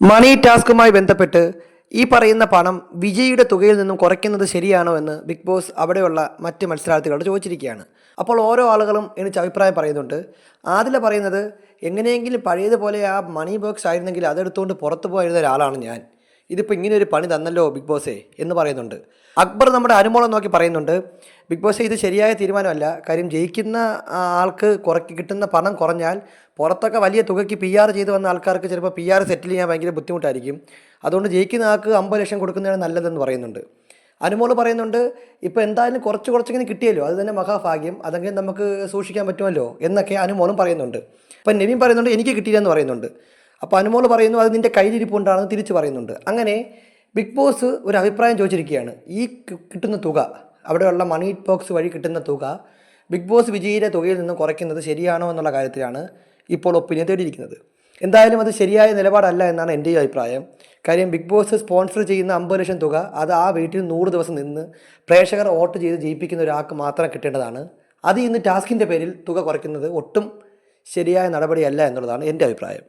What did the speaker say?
മണി ടാസ്കുമായി ബന്ധപ്പെട്ട് ഈ പറയുന്ന പണം വിജയിയുടെ തുകയിൽ നിന്നും കുറയ്ക്കുന്നത് ശരിയാണോ എന്ന് ബിഗ് ബോസ് അവിടെയുള്ള മറ്റ് മത്സരാർത്ഥികളോട് ചോദിച്ചിരിക്കുകയാണ്. അപ്പോൾ ഓരോ ആളുകളും എനിക്ക് അഭിപ്രായം പറയുന്നുണ്ട്. ആദില പറയുന്നത് എങ്ങനെയെങ്കിലും പഴയതുപോലെ ആ മണി ബോക്സ് ആയിരുന്നെങ്കിൽ അതെടുത്തുകൊണ്ട് പുറത്തു പോയിരുന്ന ഒരാളാണ് ഞാൻ. ഇതിപ്പോൾ ഇങ്ങനെ ഒരു പണി തന്നല്ലോ ബിഗ് ബോസേ എന്ന് പറയുന്നുണ്ട്. അക്ബർ നമ്മുടെ അനുമോളം നോക്കി പറയുന്നുണ്ട് ബിഗ് ബോസേ ഇത് ശരിയായ തീരുമാനമല്ല. കാര്യം ജയിക്കുന്ന ആൾക്ക് കുറയ്ക്ക് കിട്ടുന്ന പണം കുറഞ്ഞാൽ പുറത്തൊക്കെ വലിയ തുകയ്ക്ക് പി ആർ ചെയ്ത് വന്ന ആൾക്കാർക്ക് ചിലപ്പോൾ പി ആർ സെറ്റിൽ ചെയ്യാൻ ഭയങ്കര ബുദ്ധിമുട്ടായിരിക്കും. അതുകൊണ്ട് ജയിക്കുന്ന ആൾക്ക് അമ്പത് ലക്ഷം കൊടുക്കുന്നതാണ് നല്ലതെന്ന് പറയുന്നുണ്ട്. അനുമോൾ പറയുന്നുണ്ട് ഇപ്പോൾ എന്തായാലും കുറച്ച് കുറച്ചിങ്ങനെ കിട്ടിയല്ലോ. അത് തന്നെ മഹാഭാഗ്യം. അതെങ്കിലും നമുക്ക് സൂക്ഷിക്കാൻ പറ്റുമല്ലോ? എന്നൊക്കെ അനുമോളും പറയുന്നുണ്ട്. ഇപ്പം നെവിൻ പറയുന്നുണ്ട് എനിക്ക് കിട്ടിയില്ലെന്ന് പറയുന്നുണ്ട്. അപ്പോൾ അനുമോൾ പറയുന്നു അത് നിന്റെ കയ്യിലിരിപ്പുണ്ടാണെന്ന് തിരിച്ച് പറയുന്നുണ്ട്. അങ്ങനെ ബിഗ് ബോസ് ഒരു അഭിപ്രായം ചോദിച്ചിരിക്കുകയാണ് ഈ കിട്ടുന്ന തുക അവിടെയുള്ള മണി ബോക്സ് വഴി കിട്ടുന്ന തുക ബിഗ് ബോസ് വിജയിയുടെ തുകയിൽ നിന്ന് കുറയ്ക്കുന്നത് ശരിയാണോ എന്നുള്ള കാര്യത്തിലാണ് ഇപ്പോൾ ഒപ്പീനിയൻ തേടിയിരിക്കുന്നത്. എന്തായാലും അത് ശരിയായ നിലപാടല്ല എന്നാണ് എന്റെ അഭിപ്രായം. കാര്യം ബിഗ് ബോസ് സ്പോൺസർ ചെയ്യുന്ന അമ്പത് ലക്ഷം തുക അത് ആ വീട്ടിൽ നൂറ് ദിവസം നിന്ന് പ്രേക്ഷകർ വോട്ട് ചെയ്ത് ജയിപ്പിക്കുന്ന ഒരാൾക്ക് മാത്രം കിട്ടേണ്ടതാണ്. അത് ഇന്ന് ടാസ്കിന്റെ പേരിൽ തുക കുറയ്ക്കുന്നത് ഒട്ടും ശരിയായ നടപടിയല്ല എന്നുള്ളതാണ് എന്റെ അഭിപ്രായം.